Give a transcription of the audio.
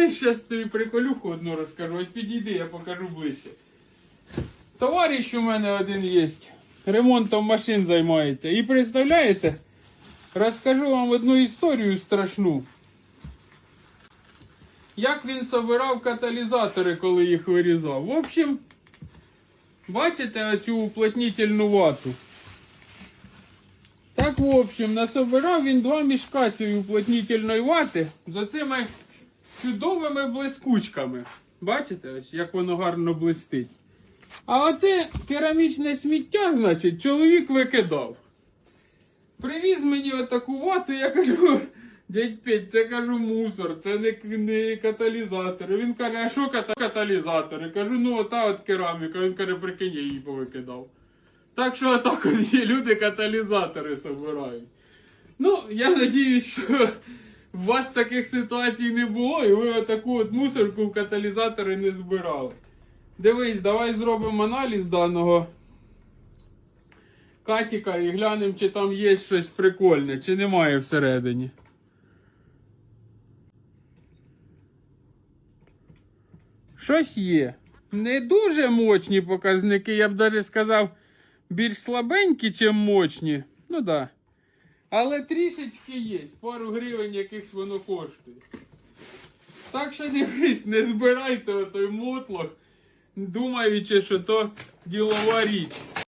Знаєш, зараз тобі приколюху одну розкажу. Ось підійди, я покажу ближче. Товариш у мене один є. Ремонтом машин займається. І представляєте, розкажу вам одну історію страшну. Як він собирав каталізатори, коли їх вирізав. В общем, бачите оцю уплотнительну вату? Так, в общем, насобирав він два мішка цієї уплотнительної вати з оцими чудовими блискучками. Бачите, ось як воно гарно блистить. А оце керамічне сміття, значить, чоловік викидав. Привіз мені отаку вату, я кажу, дядь Петь, це кажу мусор, це не, не каталізатори. Він каже, а що ката- каталізатори? Кажу, ну ота от кераміка. Він каже, прикинь, я її повикидав. Так що отак от є люди каталізатори собирають. Ну, я надіюсь, що у вас таких ситуацій не було, і ви отаку от мусорку в каталізатори не збирали. Дивись, давай зробимо аналіз даного катіка і глянемо, чи там є щось прикольне, чи немає всередині. Щось є. Не дуже мощні показники, я б навіть сказав, більш слабенькі, ніж мощні. Ну так. Да. Але трішечки є, пару гривень якихось воно коштує. Так що дивись, не збирайте той мотлох, думаючи, що то ділова річ.